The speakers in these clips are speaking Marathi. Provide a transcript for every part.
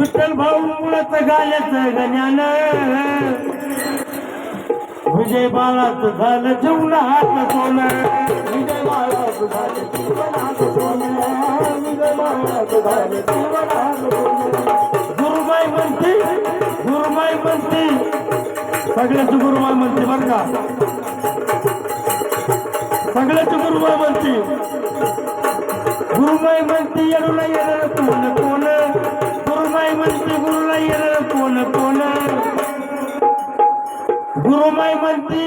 विठ्ठल भाऊ मुळत गाल्याचं गण्यान. विजय बाळाच झालं जेवण हात सोन. विजय बाळाचं झालं जीवन हात सोनं. विजय बाळाचं झालं जीवन हात सोनं. गुरुबाई म्हणते गुरुबाई म्हणते. सगळ्याच गुरुबाई म्हणते बर का. सगळ्याच गुरुबाई म्हणते. गुरुबाई म्हणते येणार येणार कोण कोण? गुरुबाई म्हणते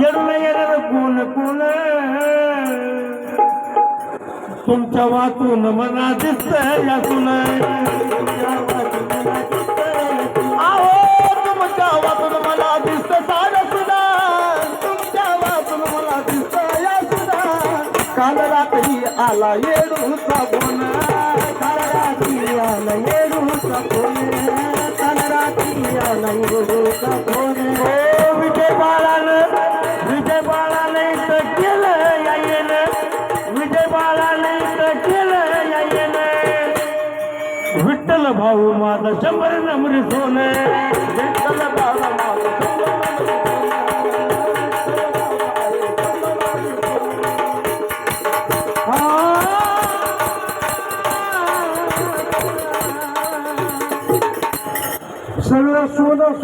येडूला येणार कोण कोण? तुमच्या वाचून मना दिसत यातून आहो तुमच्या वाचून मला दिसत सारं सुद्धा तुमच्या वाचून मला दिसत या सुद्धा काल रात्री आला येडूचा कोण काल रात्री आला येडूचा कोण काल रात्री आला येडूचा कोण विजय बाळानं विजय बाळानं इथं केलं या येणं विजय बाळानं इथं केलं या विठ्ठल भाऊ माझा शंभर नंबर सोनं. विठ्ठल भाऊ Saludos, saludos.